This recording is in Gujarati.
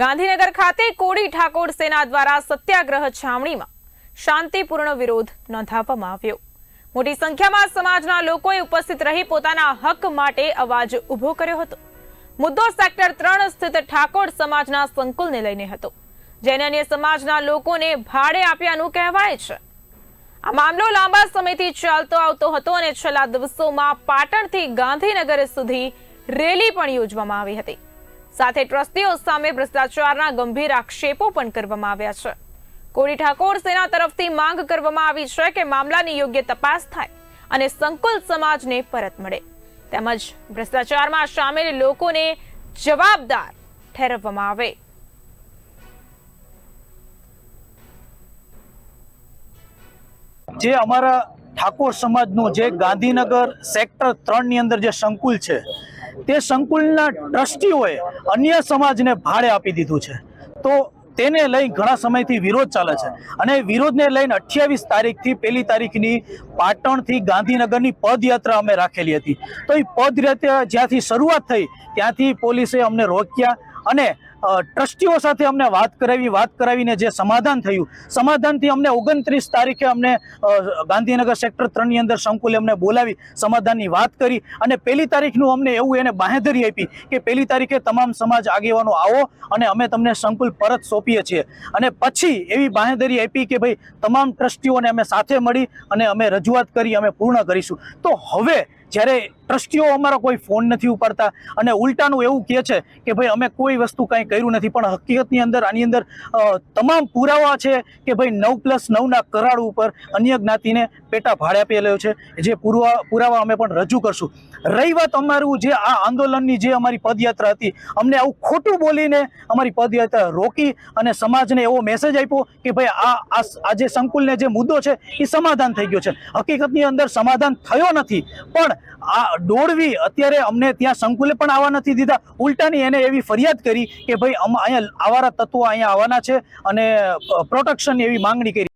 ગાંધીનગર ખાતે કોડી ઠાકોર સેના દ્વારા સત્યાગ્રહ છાવણીમાં શાંતિપૂર્ણ વિરોધ નોંધાવવામાં આવ્યો. મોટી સંખ્યામાં સમાજના લોકોએ ઉપસ્થિત રહી પોતાના હક માટે અવાજ ઊભો કર્યો હતો. મુદ્દો સેક્ટર ત્રણ સ્થિત ઠાકોર સમાજના સંકુલને લઈને હતો. જેને અન્ય સમાજના લોકોને ભાડે આપ્યાનું કહેવાય છે. આ મામલો લાંબા સમયથી ચાલતો આવતો હતો અને છેલ્લા દિવસોમાં પાટણથી ગાંધીનગર સુધી રેલી પણ યોજવામાં આવી હતી. સાથે ટ્રસ્ટીઓ સામે ભ્રષ્ટાચારના ગંભીર આક્ષેપો પણ કરવામાં આવ્યા છે. કોડી ઠાકોર સેના તરફથી માંગ કરવામાં આવી છે કે મામલાની યોગ્ય તપાસ થાય અને સંકુલ સમાજને પરત મળે. તેમજ ભ્રષ્ટાચારમાં સામેલ લોકોને જવાબદાર ઠેરવવામાં આવે. જે અમારા ઠાકોર સમાજનું જે ગાંધીનગર સેક્ટર ત્રણની અંદર જે સંકુલ છે તે સંકુલના ટ્રસ્ટીઓએ અન્ય સમાજને ભાડે આપી દીધું છે. તો તેને લઈ ઘણા સમયથી વિરોધ ચાલે છે અને વિરોધને લઈને અઠ્યાવીસ તારીખથી પહેલી તારીખની પાટણથી ગાંધીનગરની પદયાત્રા અમે રાખેલી હતી. તો એ પદયાત્રા જ્યાંથી શરૂઆત થઈ ત્યાંથી પોલીસે અમને રોક્યા અને ટ્રસ્ટીઓ સાથે અમને વાત કરાવી, વાત કરાવીને જે સમાધાન થયું, સમાધાનથી અમને ઓગણત્રીસ તારીખે અમને ગાંધીનગર સેક્ટર ત્રણની અંદર સંકુલે અમને બોલાવી, સમાધાનની વાત કરી અને પહેલી તારીખનું અમને એવું એને બાંહેધરી આપી કે પહેલી તારીખે તમામ સમાજ આગેવાનો આવો અને અમે તમને સંકુલ પરત સોંપીએ છીએ. અને પછી એવી બાંહેધરી આપી કે ભાઈ, તમામ ટ્રસ્ટીઓને અમે સાથે મળી અને અમે રજૂઆત કરી, અમે પૂર્ણ કરીશું. તો હવે જ્યારે ટ્રસ્ટીઓ અમારો કોઈ ફોન નથી ઉપાડતા અને ઉલટાનું એવું કહે છે કે ભાઈ, અમે કોઈ વસ્તુ કાંઈ કર્યું નથી. પણ હકીકતની અંદર, આની અંદર તમામ પુરાવા છે કે ભાઈ નવ પ્લસ નવના કરાર ઉપર અન્ય જ્ઞાતિને પેટા ભાડે આપેલો છે. જે પુરવા, પુરાવા અમે પણ રજૂ કરશું. રહી વાત અમારું જે આ આંદોલનની જે અમારી પદયાત્રા હતી, અમને આવું ખોટું બોલીને અમારી પદયાત્રા રોકી અને સમાજને એવો મેસેજ આપ્યો કે ભાઈ આ આ જે સંકુલને જે મુદ્દો છે, એ સમાધાન થઈ ગયો છે. હકીકતની અંદર સમાધાન થયો નથી. પણ આ દોડવી, અત્યારે અમને ત્યાં સંકુલે પણ આવવા નથી દીધા. ઉલટાની એને એવી ફરિયાદ કરી કે ભાઈ અમ અહીંયા આવારા તત્વો અહીંયા આવવાના છે અને પ્રોટેક્શન એવી માંગણી કરી.